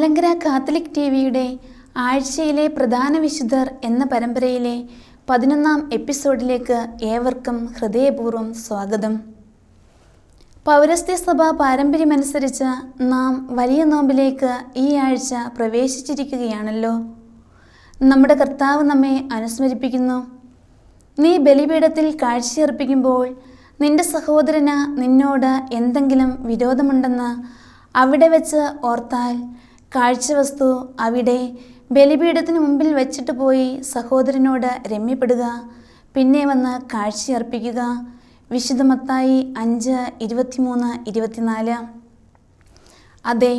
Malankara Catholic T വിയുടെ ആഴ്ചയിലെ പ്രധാന വിശുദ്ധർ എന്ന പരമ്പരയിലെ പതിനൊന്നാം എപ്പിസോഡിലേക്ക് ഏവർക്കും ഹൃദയപൂർവം സ്വാഗതം. പൗരസ്ത്യ സഭ പാരമ്പര്യമനുസരിച്ച് നാം വലിയ നോമ്പിലേക്ക് ഈ ആഴ്ച പ്രവേശിച്ചിരിക്കുകയാണല്ലോ. നമ്മുടെ കർത്താവ് നമ്മെ അനുസ്മരിപ്പിക്കുന്നു. നീ ബലിപീഠത്തിൽ കാഴ്ചയർപ്പിക്കുമ്പോൾ നിന്റെ സഹോദരന് നിന്നോട് എന്തെങ്കിലും വിരോധമുണ്ടെന്ന് അവിടെ വെച്ച് ഓർത്താൽ കാഴ്ചവസ്തു അവിടെ ബലിപീഠത്തിന് മുമ്പിൽ വെച്ചിട്ട് പോയി സഹോദരനോട് രമ്യപ്പെടുക. പിന്നെ വന്ന് കാഴ്ചയർപ്പിക്കുക വിശുദ്ധമത്തായി അഞ്ച് ഇരുപത്തിമൂന്ന് ഇരുപത്തിനാല്. അതെ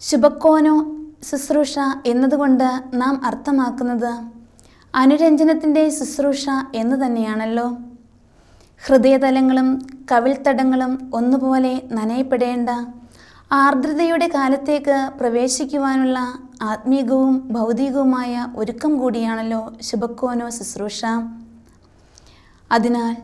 ശുഭക്കോനോ ശുശ്രൂഷ എന്നതുകൊണ്ട് നാം അർത്ഥമാക്കുന്നത് അനുരഞ്ജനത്തിന്റെ ശുശ്രൂഷ എന്ന് തന്നെയാണല്ലോ. ഹൃദയതലങ്ങളും കവിൾത്തടങ്ങളും ഒന്നുപോലെ നനയപ്പെടേണ്ട ആർദ്രതയുടെ കാലത്തേക്ക് പ്രവേശിക്കുവാനുള്ള ആത്മീകവും ഭൗതികവുമായ ഒരുക്കം കൂടിയാണല്ലോ ശുഭക്കോനോ ശുശ്രൂഷ. അതിനാൽ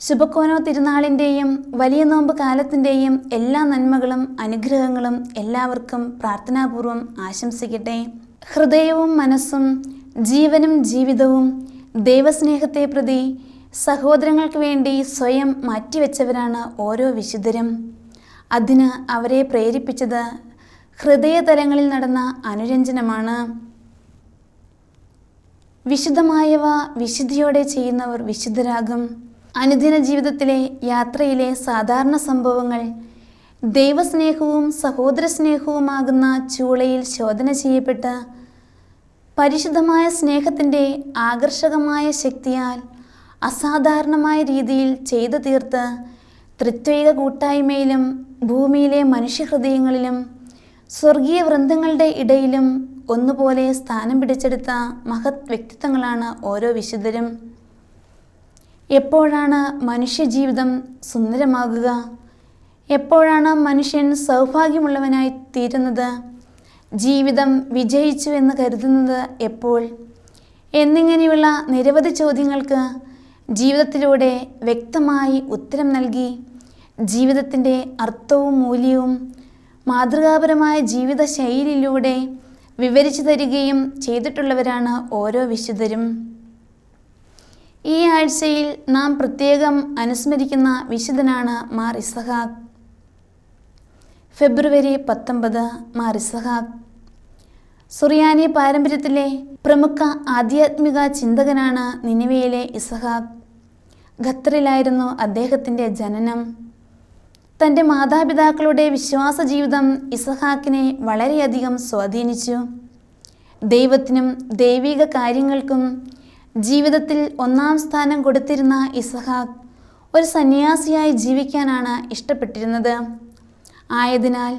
ശുഭക്കോനോ തിരുനാളിന്റെയും വലിയ നോമ്പ് കാലത്തിന്റെയും എല്ലാ നന്മകളും അനുഗ്രഹങ്ങളും എല്ലാവർക്കും പ്രാർത്ഥനാപൂർവം ആശംസിക്കട്ടെ. ഹൃദയവും മനസ്സും ജീവനും ജീവിതവും ദൈവസ്നേഹത്തെ പ്രതി സഹോദരങ്ങൾക്ക് വേണ്ടി സ്വയം മാറ്റിവെച്ചവരാണ് ഓരോ വിശുദ്ധരും. അതിന് അവരെ പ്രേരിപ്പിച്ചത് ഹൃദയതലങ്ങളിൽ നടന്ന അനുരഞ്ജനമാണ്. വിശുദ്ധമായവ വിശുദ്ധിയോടെ ചെയ്യുന്നവർ വിശുദ്ധരാകും. അനുദിന ജീവിതത്തിലെ യാത്രയിലെ സാധാരണ സംഭവങ്ങൾ ദൈവസ്നേഹവും സഹോദര സ്നേഹവുമാകുന്ന ചൂളയിൽ ശോധന ചെയ്യപ്പെട്ട് പരിശുദ്ധമായ സ്നേഹത്തിന്റെ ആകർഷകമായ ശക്തിയാൽ അസാധാരണമായ രീതിയിൽ ചെയ്തു തീർത്ത് ത്രിത്വൈക കൂട്ടായ്മയിലും ഭൂമിയിലെ മനുഷ്യഹൃദയങ്ങളിലും സ്വർഗീയ വൃന്ദങ്ങളുടെ ഇടയിലും ഒന്നുപോലെ സ്ഥാനം പിടിച്ചെടുത്ത മഹത് വ്യക്തിത്വങ്ങളാണ് ഓരോ വിശുദ്ധരും. എപ്പോഴാണ് മനുഷ്യജീവിതം സുന്ദരമാകുക? എപ്പോഴാണ് മനുഷ്യൻ സൗഭാഗ്യമുള്ളവനായി തീരുന്നത്? ജീവിതം വിജയിച്ചു എന്ന് കരുതുന്നത് എപ്പോൾ? എന്നിങ്ങനെയുള്ള നിരവധി ചോദ്യങ്ങൾക്ക് ജീവിതത്തിലൂടെ വ്യക്തമായി ഉത്തരം നൽകി ജീവിതത്തിന്റെ അർത്ഥവും മൂല്യവും മാതൃകാപരമായ ജീവിത ശൈലിയിലൂടെ വിവരിച്ചു തരികയും ചെയ്തിട്ടുള്ളവരാണ് ഓരോ വിശുദ്ധരും. ഈ ആഴ്ചയിൽ നാം പ്രത്യേകം അനുസ്മരിക്കുന്ന വിശുദ്ധനാണ് മാർ ഇസഹാക്ക്. ഫെബ്രുവരി പത്തൊമ്പത് മാർ ഇസഹാക്ക്. സുറിയാനി പാരമ്പര്യത്തിലെ പ്രമുഖ ആധ്യാത്മിക ചിന്തകനാണ് നിനിവയിലെ ഇസഹാക്ക്. ഖത്തറിലായിരുന്നു അദ്ദേഹത്തിന്റെ ജനനം. തന്റെ മാതാപിതാക്കളുടെ വിശ്വാസ ജീവിതം ഇസഹാക്കിനെ വളരെയധികം സ്വാധീനിച്ചു. ദൈവത്തിനും ദൈവിക കാര്യങ്ങൾക്കും ജീവിതത്തിൽ ഒന്നാം സ്ഥാനം കൊടുത്തിരുന്ന ഇസഹാക്ക് ഒരു സന്യാസിയായി ജീവിക്കാനാണ് ഇഷ്ടപ്പെട്ടിരുന്നത്. ആയതിനാൽ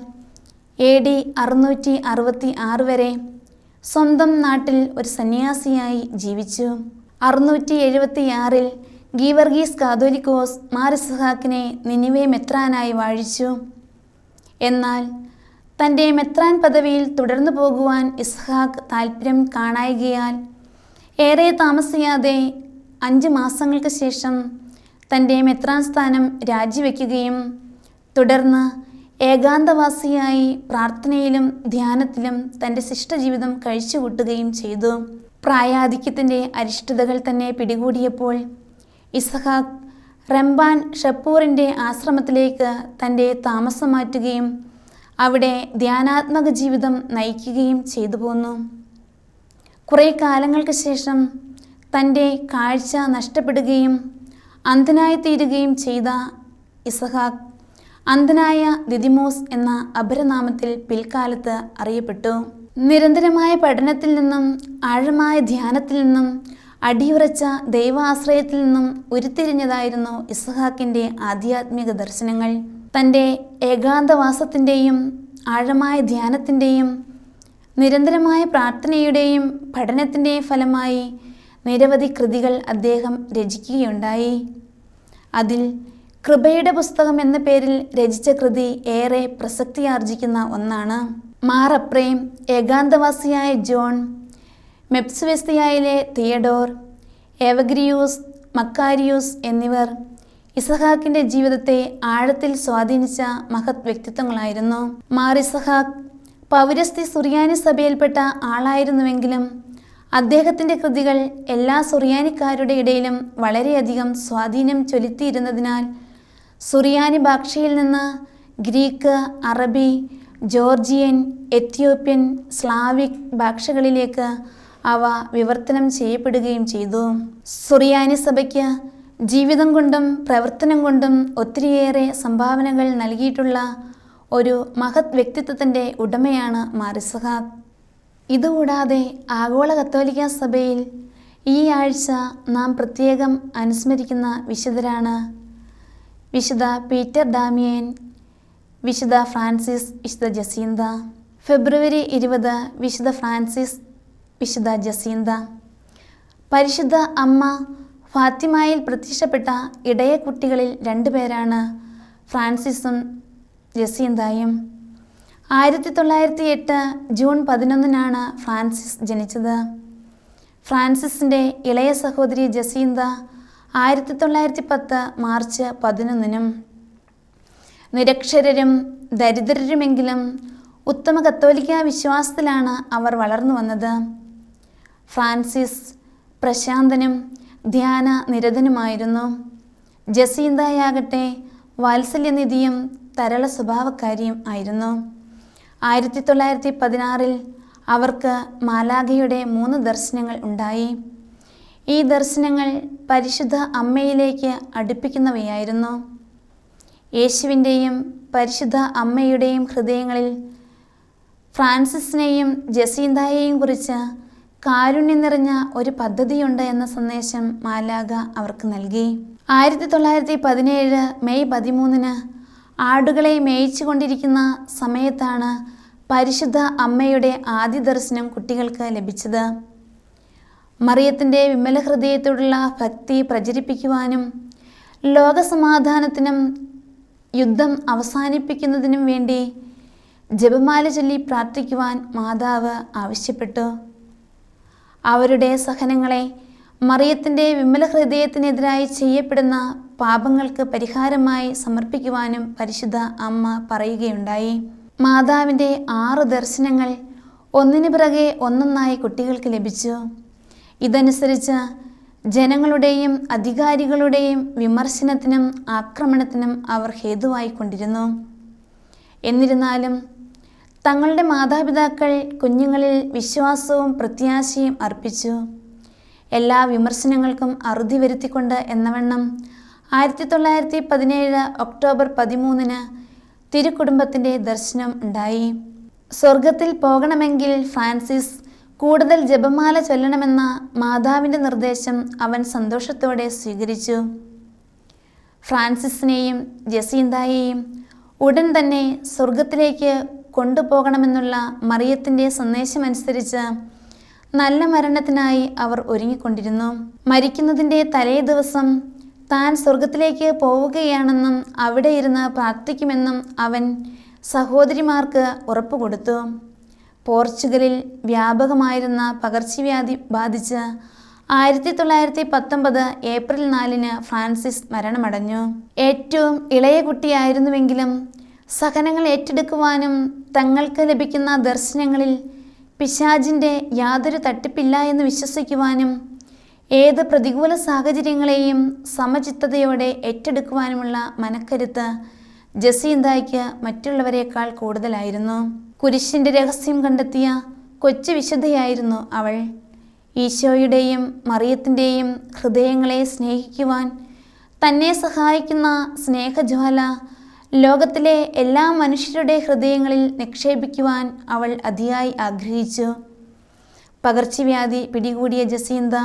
എ ഡി അറുന്നൂറ്റി അറുപത്തി ആറ് വരെ സ്വന്തം നാട്ടിൽ ഒരു സന്യാസിയായി ജീവിച്ചു. അറുന്നൂറ്റി എഴുപത്തിയാറിൽ ഗീവർഗീസ് കാതോലിക്കോസ് മാറിസഹാക്കിനെ നിനിവെ മെത്രാനായി വാഴിച്ചു. എന്നാൽ തന്റെ മെത്രാൻ പദവിയിൽ തുടർന്നു പോകുവാൻ ഇസ്ഹാഖ് താൽപ്പര്യം കാണായികയാൽ ഏറെ താമസിയാതെ അഞ്ച് മാസങ്ങൾക്ക് ശേഷം തന്റെ മെത്രാൻ സ്ഥാനം രാജിവെക്കുകയും തുടർന്ന് ഏകാന്തവാസിയായി പ്രാർത്ഥനയിലും ധ്യാനത്തിലും തന്റെ ശിഷ്ടജീവിതം കഴിച്ചുകൂട്ടുകയും ചെയ്തു. പ്രായാധിക്യത്തിന്റെ അരിഷ്ടതകൾ തന്നെ പിടികൂടിയപ്പോൾ ഇസഹാക്ക് റംബാൻ ഷപ്പൂറിന്റെ ആശ്രമത്തിലേക്ക് തന്റെ താമസം മാറ്റുകയും അവിടെ ധ്യാനാത്മക ജീവിതം നയിക്കുകയും ചെയ്തു പോന്നു. കുറേ കാലങ്ങൾക്ക് ശേഷം തന്റെ കാഴ്ച നഷ്ടപ്പെടുകയും അന്ധനായി തീരുകയും ചെയ്ത ഇസഹാക്ക് അന്ധനായ ദിദിമോസ് എന്ന അപരനാമത്തിൽ പിൽക്കാലത്ത് അറിയപ്പെട്ടു. നിരന്തരമായ പഠനത്തിൽ നിന്നും ആഴമായ ധ്യാനത്തിൽ നിന്നും അടിയുറച്ച ദൈവാശ്രയത്തിൽ നിന്നും ഉരുത്തിരിഞ്ഞതായിരുന്നു ഇസ്ഹാക്കിന്റെ ആധ്യാത്മിക ദർശനങ്ങൾ. തന്റെ ഏകാന്തവാസത്തിന്റെയും ആഴമായ ധ്യാനത്തിന്റെയും നിരന്തരമായ പ്രാർത്ഥനയുടെയും പഠനത്തിന്റെയും ഫലമായി നിരവധി കൃതികൾ അദ്ദേഹം രചിക്കുകയുണ്ടായി. അതിൽ കൃപയുടെ പുസ്തകം എന്ന പേരിൽ രചിച്ച കൃതി ഏറെ പ്രസക്തിയാർജിക്കുന്ന ഒന്നാണ്. മാറപ്രേം ഏകാന്തവാസിയായ ജോൺ മെപ്സ്വെസ്തിയായിലെ തിയഡോർ എവഗ്രിയൂസ് മക്കാരിയൂസ് എന്നിവർ ഇസഹാക്കിന്റെ ജീവിതത്തെ ആഴത്തിൽ സ്വാധീനിച്ച മഹത് വ്യക്തിത്വങ്ങളായിരുന്നു. മാർ ഇസഹാക്ക് പൗരസ്ത്യ സുറിയാനി സഭയിൽപ്പെട്ട ആളായിരുന്നുവെങ്കിലും അദ്ദേഹത്തിന്റെ കൃതികൾ എല്ലാ സുറിയാനിക്കാരുടെ ഇടയിലും വളരെയധികം സ്വാധീനം ചൊലുത്തിയിരുന്നതിനാൽ സുറിയാനി ഭാഷയിൽ നിന്ന് ഗ്രീക്ക് അറബി ജോർജിയൻ എത്യോപ്യൻ സ്ലാവിക് ഭാഷകളിലേക്ക് അവ വിവർത്തനം ചെയ്യപ്പെടുകയും ചെയ്തു. സുറിയാനി സഭയ്ക്ക് ജീവിതം കൊണ്ടും പ്രവർത്തനം കൊണ്ടും ഒത്തിരിയേറെ സംഭാവനകൾ നൽകിയിട്ടുള്ള ഒരു മഹത് വ്യക്തിത്വത്തിന്റെ ഉടമയാണ് മാറിസഹാദ് ഇതുകൂടാതെ ആഗോള കത്തോലിക്ക സഭയിൽ ഈ ആഴ്ച നാം പ്രത്യേകം അനുസ്മരിക്കുന്ന വിശുദ്ധരാണ് വിശുദ്ധ പീറ്റർ ഡാമിയൻ വിശുദ്ധ ഫ്രാൻസിസ് വിശുദ്ധ ജസീന്ത. ഫെബ്രുവരി ഇരുപത് വിശുദ്ധ ഫ്രാൻസിസ് വിശുദ്ധ ജസീന്ത പരിശുദ്ധ അമ്മ ഫാത്തിമായിൽ പ്രത്യക്ഷപ്പെട്ട ഇടയ കുട്ടികളിൽ രണ്ടുപേരാണ് ഫ്രാൻസിസും ജസീന്തായും ആയിരത്തി തൊള്ളായിരത്തി എട്ട് ജൂൺ പതിനൊന്നിനാണ് ഫ്രാൻസിസ് ജനിച്ചത്. ഫ്രാൻസിസിന്റെ ഇളയ സഹോദരി ജസീന്ത ആയിരത്തി തൊള്ളായിരത്തി പത്ത് മാർച്ച് പതിനൊന്നിനും. നിരക്ഷരരും ദരിദ്രരുമെങ്കിലും ഉത്തമ കത്തോലിക്ക വിശ്വാസത്തിലാണ് അവർ വളർന്നു വന്നത്. ഫ്രാൻസിസ് പ്രശാന്തനും ധ്യാന നിരതനുമായിരുന്നു. ജസീന്തയാകട്ടെ വാത്സല്യനിധിയും തരള സ്വഭാവക്കാരിയും ആയിരുന്നു. ആയിരത്തി തൊള്ളായിരത്തി പതിനാറിൽ അവർക്ക് മാലാഖയുടെ മൂന്ന് ദർശനങ്ങൾ ഉണ്ടായി. ഈ ദർശനങ്ങൾ പരിശുദ്ധ അമ്മയിലേക്ക് അടുപ്പിക്കുന്നവയായിരുന്നു. യേശുവിന്റെയും പരിശുദ്ധ അമ്മയുടെയും ഹൃദയങ്ങളിൽ ഫ്രാൻസിസിനെയും ജസീന്തായെയും കുറിച്ച് കാരുണ്യം നിറഞ്ഞ ഒരു പദ്ധതിയുണ്ട് എന്ന സന്ദേശം മാലാഗ അവർക്ക് നൽകി. ആയിരത്തി തൊള്ളായിരത്തി പതിനേഴ് മെയ് പതിമൂന്നിന് ആടുകളെ മേയിച്ചുകൊണ്ടിരിക്കുന്ന സമയത്താണ് പരിശുദ്ധ അമ്മയുടെ ആദ്യ ദർശനം കുട്ടികൾക്ക് ലഭിച്ചത്. മറിയത്തിന്റെ വിമല ഹൃദയത്തോടുള്ള ഭക്തി പ്രചരിപ്പിക്കുവാനും ലോകസമാധാനത്തിനും യുദ്ധം അവസാനിപ്പിക്കുന്നതിനും വേണ്ടി ജപമാല ചൊല്ലി പ്രാർത്ഥിക്കുവാൻ മാതാവ് ആവശ്യപ്പെട്ടു. അവരുടെ സഹനങ്ങളെ മറിയത്തിന്റെ വിമല ഹൃദയത്തിനെതിരായി ചെയ്യപ്പെടുന്ന പാപങ്ങൾക്ക് പരിഹാരമായി സമർപ്പിക്കുവാനും പരിശുദ്ധ അമ്മ പറയുകയുണ്ടായി. മാതാവിന്റെ ആറ് ദർശനങ്ങൾ ഒന്നിനു പിറകെ ഒന്നൊന്നായി കുട്ടികൾക്ക് ലഭിച്ചു. ഇതനുസരിച്ച് ജനങ്ങളുടെയും അധികാരികളുടെയും വിമർശനത്തിനും ആക്രമണത്തിനും അവർ ഹേതുവായിക്കൊണ്ടിരുന്നു. എന്നിരുന്നാലും തങ്ങളുടെ മാതാപിതാക്കൾ കുഞ്ഞുങ്ങളിൽ വിശ്വാസവും പ്രത്യാശയും അർപ്പിച്ചു. എല്ലാ വിമർശനങ്ങൾക്കും അറുതി വരുത്തിക്കൊണ്ട് എന്നവണ്ണം ആയിരത്തി തൊള്ളായിരത്തി പതിനേഴ് ഒക്ടോബർ പതിമൂന്നിന് തിരുക്കുടുംബത്തിന്റെ ദർശനം ഉണ്ടായി. സ്വർഗത്തിൽ പോകണമെങ്കിൽ ഫ്രാൻസിസ് കൂടുതൽ ജപമാല ചൊല്ലണമെന്ന മാതാവിന്റെ നിർദ്ദേശം അവൻ സന്തോഷത്തോടെ സ്വീകരിച്ചു. ഫ്രാൻസിസിനെയും ജസീന്തായെയും ഉടൻ തന്നെ സ്വർഗത്തിലേക്ക് കൊണ്ടുപോകണമെന്നുള്ള മറിയത്തിന്റെ സന്ദേശമനുസരിച്ച് നല്ല മരണത്തിനായി അവർ ഒരുങ്ങിക്കൊണ്ടിരുന്നു. മരിക്കുന്നതിന്റെ തലേ ദിവസം താൻ സ്വർഗത്തിലേക്ക് പോവുകയാണെന്നും അവിടെ ഇരുന്ന് പ്രാർത്ഥിക്കുമെന്നും അവൻ സഹോദരിമാർക്ക് ഉറപ്പ് കൊടുത്തു പോർച്ചുഗലിൽ വ്യാപകമായിരുന്ന പകർച്ചവ്യാധി ബാധിച്ച് ആയിരത്തി തൊള്ളായിരത്തി പത്തൊമ്പത് ഏപ്രിൽ നാലിന് ഫ്രാൻസിസ് മരണമടഞ്ഞു. ഏറ്റവും ഇളയ കുട്ടിയായിരുന്നുവെങ്കിലും സഹനങ്ങൾ ഏറ്റെടുക്കുവാനും തങ്ങൾക്ക് ലഭിക്കുന്ന ദർശനങ്ങളിൽ പിശാജിന്റെ യാതൊരു തട്ടിപ്പില്ല എന്ന് വിശ്വസിക്കുവാനും ഏത് പ്രതികൂല സാഹചര്യങ്ങളെയും സമചിത്തതയോടെ ഏറ്റെടുക്കുവാനുമുള്ള മനക്കരുത്ത് ജസീന്തായ്ക്ക് മറ്റുള്ളവരെക്കാൾ കൂടുതലായിരുന്നു. കുരിശിന്റെ രഹസ്യം കണ്ടെത്തിയ കൊച്ചു വിശുദ്ധയായിരുന്നു അവൾ. ഈശോയുടെയും മറിയത്തിന്റെയും ഹൃദയങ്ങളെ സ്നേഹിക്കുവാൻ തന്നെ സഹായിക്കുന്ന സ്നേഹജ്വാല ലോകത്തിലെ എല്ലാ മനുഷ്യരുടെ ഹൃദയങ്ങളിൽ നിക്ഷേപിക്കുവാൻ അവൾ അതിയായി ആഗ്രഹിച്ചു. പകർച്ചവ്യാധി പിടികൂടിയ ജസീന്ത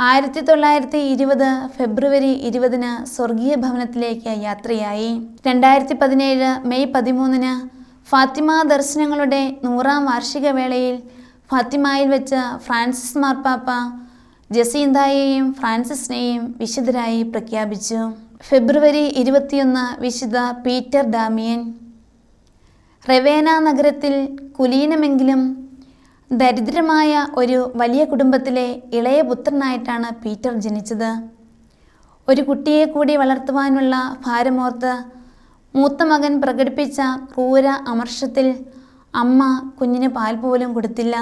ആയിരത്തി തൊള്ളായിരത്തി ഇരുപത് ഫെബ്രുവരി ഇരുപതിന് സ്വർഗീയ ഭവനത്തിലേക്ക് യാത്രയായി. രണ്ടായിരത്തി പതിനേഴ് മെയ് പതിമൂന്നിന് ഫാത്തിമ ദർശനങ്ങളുടെ നൂറാം വാർഷിക വേളയിൽ ഫാത്തിമയിൽ വെച്ച് ഫ്രാൻസിസ് മാർപ്പാപ്പ ജസീന്തയെയും ഫ്രാൻസിസിനെയും വിശുദ്ധരായി പ്രഖ്യാപിച്ചു. ഫെബ്രുവരി ഇരുപത്തിയൊന്ന് വിശുദ്ധ പീറ്റർ ഡാമിയൻ. റെവേന നഗരത്തിൽ കുലീനമെങ്കിലും ദരിദ്രമായ ഒരു വലിയ കുടുംബത്തിലെ ഇളയ പുത്രനായിട്ടാണ് പീറ്റർ ജനിച്ചത്. ഒരു കുട്ടിയെ കൂടി വളർത്തുവാനുള്ള ഭാരമോർത്ത് മൂത്ത മകൻ പ്രകടിപ്പിച്ച ക്രൂര അമർഷത്തിൽ അമ്മ കുഞ്ഞിന് പാൽ പോലും കൊടുത്തില്ല.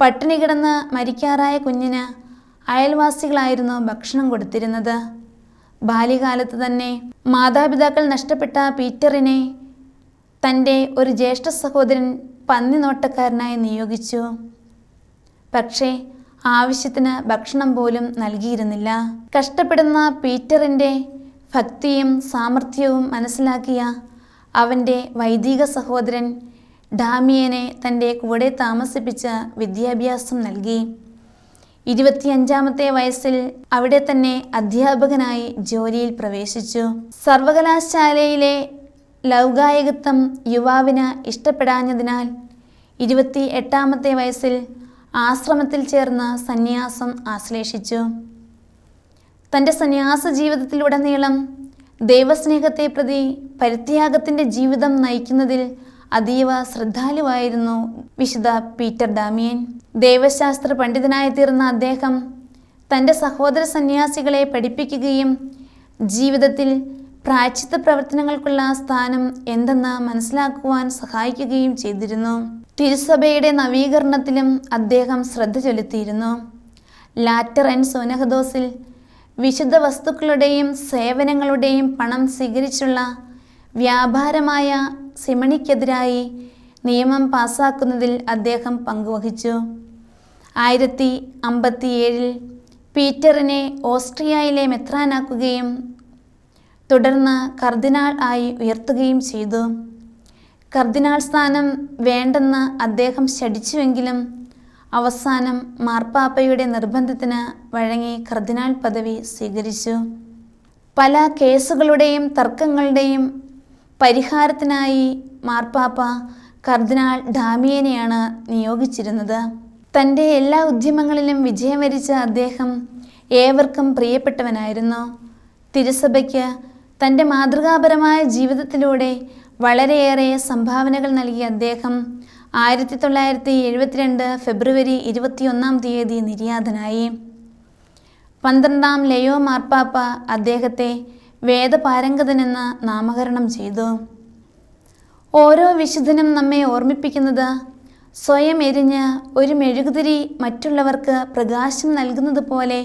പട്ടിണി കിടന്ന് മരിക്കാറായ കുഞ്ഞിന് അയൽവാസികളായിരുന്നു ഭക്ഷണം കൊടുത്തിരുന്നത്. ബാല്യകാലത്ത് തന്നെ മാതാപിതാക്കൾ നഷ്ടപ്പെട്ട പീറ്ററിനെ തന്റെ ഒരു ജ്യേഷ്ഠ സഹോദരൻ പന്നി നോട്ടക്കാരനായി നിയോഗിച്ചു. പക്ഷേ ആവശ്യത്തിന് ഭക്ഷണം പോലും നൽകിയിരുന്നില്ല. കഷ്ടപ്പെടുന്ന പീറ്ററിന്റെ ഭക്തിയും സാമർഥ്യവും മനസ്സിലാക്കിയ അവന്റെ വൈദിക സഹോദരൻ ഡാമിയനെ തന്റെ കൂടെ താമസിപ്പിച്ച് വിദ്യാഭ്യാസം നൽകി. ഇരുപത്തിയഞ്ചാമത്തെ വയസ്സിൽ അവിടെ തന്നെ അധ്യാപകനായി ജോലിയിൽ പ്രവേശിച്ചു. സർവകലാശാലയിലെ ലൗകായകത്വം യുവാവിന് ഇഷ്ടപ്പെടാഞ്ഞതിനാൽ ഇരുപത്തി എട്ടാമത്തെ വയസ്സിൽ ആശ്രമത്തിൽ ചേർന്ന് സന്യാസം ആശ്ലേഷിച്ചു. തന്റെ സന്യാസ ജീവിതത്തിലുടനീളം ദൈവസ്നേഹത്തെ പ്രതി പരിത്യാഗത്തിന്റെ ജീവിതം നയിക്കുന്നതിൽ അതീവ ശ്രദ്ധാലുവായിരുന്നു വിശുദ്ധ പീറ്റർ ഡാമിയൻ. ദൈവശാസ്ത്ര പണ്ഡിതനായി തീർന്ന അദ്ദേഹം തന്റെ സഹോദര സന്യാസികളെ പഠിപ്പിക്കുകയും ജീവിതത്തിൽ പ്രായച്ചിത്ത പ്രവർത്തനങ്ങൾക്കുള്ള സ്ഥാനം എന്തെന്ന് മനസ്സിലാക്കുവാൻ സഹായിക്കുകയും ചെയ്തിരുന്നു. തിരുസഭയുടെ നവീകരണത്തിലും അദ്ദേഹം ശ്രദ്ധ ചെലുത്തിയിരുന്നു. ലാറ്റർ ആൻഡ് സോനഹദോസിൽ വിശുദ്ധ വസ്തുക്കളുടെയും സേവനങ്ങളുടെയും പണം സ്വീകരിച്ചുള്ള വ്യാപാരമായ സിമണിക്കെതിരായി നിയമം പാസാക്കുന്നതിൽ അദ്ദേഹം പങ്കുവഹിച്ചു. ആയിരത്തി അമ്പത്തിയേഴിൽ പീറ്ററിനെ ഓസ്ട്രിയയിലെ മെത്രാനാക്കുകയും തുടർന്ന് കർദിനാൾ ആയി ഉയർത്തുകയും ചെയ്തു. കർദിനാൾ സ്ഥാനം വേണ്ടെന്ന് അദ്ദേഹം ശഠിച്ചുവെങ്കിലും അവസാനം മാർപ്പാപ്പയുടെ നിർബന്ധത്തിന് വഴങ്ങി കർദിനാൾ പദവി സ്വീകരിച്ചു. പല കേസുകളുടെയും തർക്കങ്ങളുടെയും പരിഹാരത്തിനായി മാർപ്പാപ്പ കർദിനാൾ ഡാമിയനെയാണ് നിയോഗിച്ചിരുന്നത്. തന്റെ എല്ലാ ഉദ്യമങ്ങളിലും വിജയം വരിച്ച അദ്ദേഹം ഏവർക്കും പ്രിയപ്പെട്ടവനായിരുന്നു. തിരുസഭയ്ക്ക് തന്റെ മാതൃകാപരമായ ജീവിതത്തിലൂടെ വളരെയേറെ സംഭാവനകൾ നൽകിയ അദ്ദേഹം ആയിരത്തി തൊള്ളായിരത്തി എഴുപത്തിരണ്ട് ഫെബ്രുവരി ഇരുപത്തിയൊന്നാം തീയതി നിര്യാതനായി. പന്ത്രണ്ടാം ലയോ മാർപ്പാപ്പ അദ്ദേഹത്തെ വേദപാരംഗതനെന്ന് നാമകരണം ചെയ്തു. ഓരോ വിശുദ്ധനും നമ്മെ ഓർമ്മിപ്പിക്കുന്നത് സ്വയം എരിഞ്ഞ് ഒരു മെഴുകുതിരി മറ്റുള്ളവർക്ക് പ്രകാശം നൽകുന്നത് പോലെ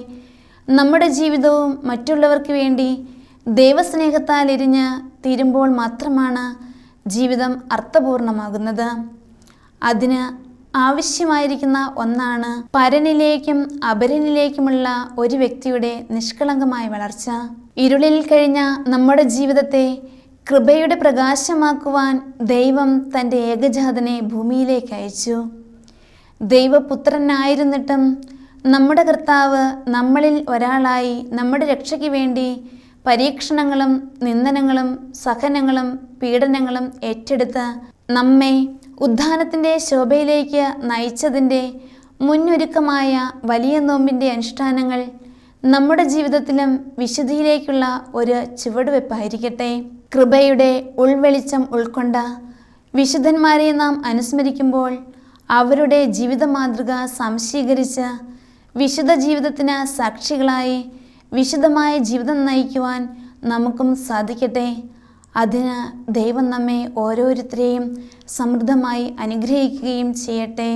നമ്മുടെ ജീവിതവും മറ്റുള്ളവർക്ക് വേണ്ടി ദൈവസ്നേഹത്താൽ എരിഞ്ഞ് തീരുമ്പോൾ മാത്രമാണ് ജീവിതം അർത്ഥപൂർണമാകുന്നത്. അതിന് ആവശ്യമായിരിക്കുന്ന ഒന്നാണ് പരനിലേക്കും അപരനിലേക്കുമുള്ള ഒരു വ്യക്തിയുടെ നിഷ്കളങ്കമായ വളർച്ച. ഇരുളിൽ കഴിഞ്ഞ നമ്മുടെ ജീവിതത്തെ കൃപയുടെ പ്രകാശമാക്കുവാൻ ദൈവം തന്റെ ഏകജാതനെ ഭൂമിയിലേക്ക് അയച്ചു. ദൈവപുത്രനായിരുന്നിട്ടും നമ്മുടെ കർത്താവ് നമ്മളിൽ ഒരാളായി നമ്മുടെ രക്ഷയ്ക്ക് വേണ്ടി പരീക്ഷണങ്ങളും നിന്ദനങ്ങളും സഹനങ്ങളും പീഡനങ്ങളും ഏറ്റെടുത്ത് നമ്മെ ഉദ്ധാനത്തിന്റെ ശോഭയിലേക്ക് നയിച്ചതിന്റെ മുന്നൊരുക്കമായ വലിയ നോമ്പിന്റെ അനുഷ്ഠാനങ്ങൾ നമ്മുടെ ജീവിതത്തിലും വിശുദ്ധിയിലേക്കുള്ള ഒരു ചുവടുവെപ്പായിരിക്കട്ടെ കൃപയുടെ ഉൾവെളിച്ചം ഉൾക്കൊണ്ട വിശുദ്ധന്മാരെ നാം അനുസ്മരിക്കുമ്പോൾ അവരുടെ ജീവിത മാതൃക സംശീകരിച്ച് വിശുദ്ധ ജീവിതത്തിന് സാക്ഷികളായി വിശുദ്ധമായ ജീവിതം നയിക്കുവാൻ നമുക്കും സാധിക്കട്ടെ. അതിന് ദൈവം നമ്മെ ഓരോരുത്തരെയും സമൃദ്ധമായി അനുഗ്രഹിക്കുകയും ചെയ്യട്ടെ.